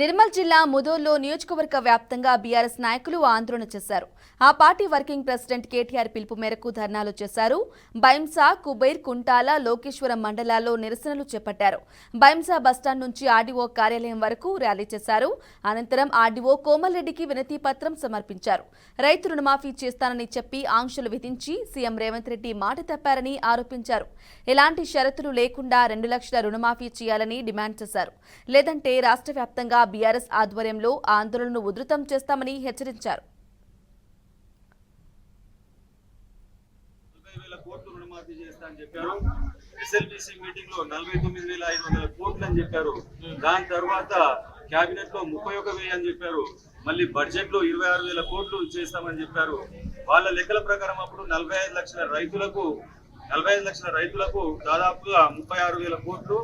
నిర్మల్ జిల్లా ముదోల్లో నియోజకవర్గ వ్యాప్తంగా బీఆర్ఎస్ నాయకులు ఆందోళన చేశారు. ఆ పార్టీ వర్కింగ్ ప్రెసిడెంట్ కేటీఆర్ పిలుపు మేరకు ధర్నాలు చేశారు. బైంసా కుబైర్ కుంటాల లోకేశ్వరం మండలాల్లో నిరసనలు చేపట్టారు. బైంసా బస్టాండ్ నుంచి ఆర్డీఓ కార్యాలయం వరకు ర్యాలీ చేశారు. అనంతరం ఆర్డీఓ కోమల్రెడ్డికి వినతి పత్రం సమర్పించారు. రైతు రుణమాఫీ చేస్తానని చెప్పి ఆంక్షలు విధించి సీఎం రేవంత్ రెడ్డి మాట తప్పారని ఆరోపించారు. ఎలాంటి షరతులు లేకుండా రెండు లక్షల రుణమాఫీ చేయాలని డిమాండ్ చేశారు. లేదంటే రాష్ట్ర వ్యాప్తంగా బీఆర్ఎస్ ఆధ్వర్యంలో ఆందోళనను ఉధృతం చేస్తామని హెచ్చరించారు. నలభై వేల కోట్లు రుణమాఫీ చెప్పారు. ఎస్ఎల్బిసి మీటింగ్లో నలభై తొమ్మిది వేల ఐదు వందల కోట్లు అని చెప్పారు. దాని తర్వాత కేబినెట్లో ముప్పై ఒక వెయ్యి అని చెప్పారు. మళ్ళీ బడ్జెట్లో ఇరవై ఆరు వేల కోట్లు చేస్తామని చెప్పారు. వాళ్ళ లెక్కల ప్రకారం అప్పుడు నలభై ఐదు లక్షల రైతులకు నలభై ఐదు లక్షల రైతులకు దాదాపుగా ముప్పై ఆరు వేల కోట్లు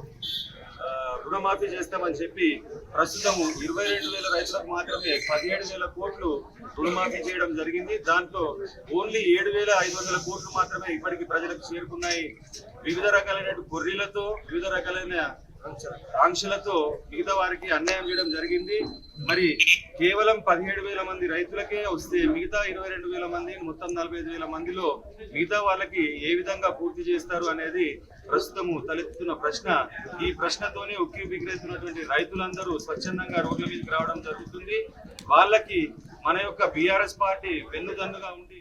రుణమాఫీ చేస్తామని చెప్పి ప్రస్తుతం ఇరవై రెండు వేల రైతులకు మాత్రమే పదిహేడు వేల కోట్లు రుణమాఫీ చేయడం జరిగింది. దాంట్లో ఓన్లీ ఏడు వేల ఐదు వందల కోట్లు మాత్రమే ఇప్పటికి ప్రజలకు చేరుకున్నాయి. వివిధ రకాలైన గొర్రెలతో వివిధ రకాలైన ఆంక్షలతో మిగతా వారికి అన్యాయం చేయడం జరిగింది. మరి కేవలం పదిహేడు వేల మంది రైతులకే వస్తే మిగతా ఇరవై రెండు వేల మంది మొత్తం నలభై ఐదు వేల మందిలో మిగతా వాళ్ళకి ఏ విధంగా పూర్తి చేస్తారు అనేది ప్రస్తుతము తలెత్తుతున్న ప్రశ్న. ఈ ప్రశ్నతోనే ఉక్కి బిగిరేస్తున్నటువంటి రైతులందరూ స్వచ్ఛందంగా రోడ్ల మీదకి రావడం జరుగుతుంది. వాళ్ళకి మన యొక్క బీఆర్ఎస్ పార్టీ వెన్నుదన్నుగా ఉండి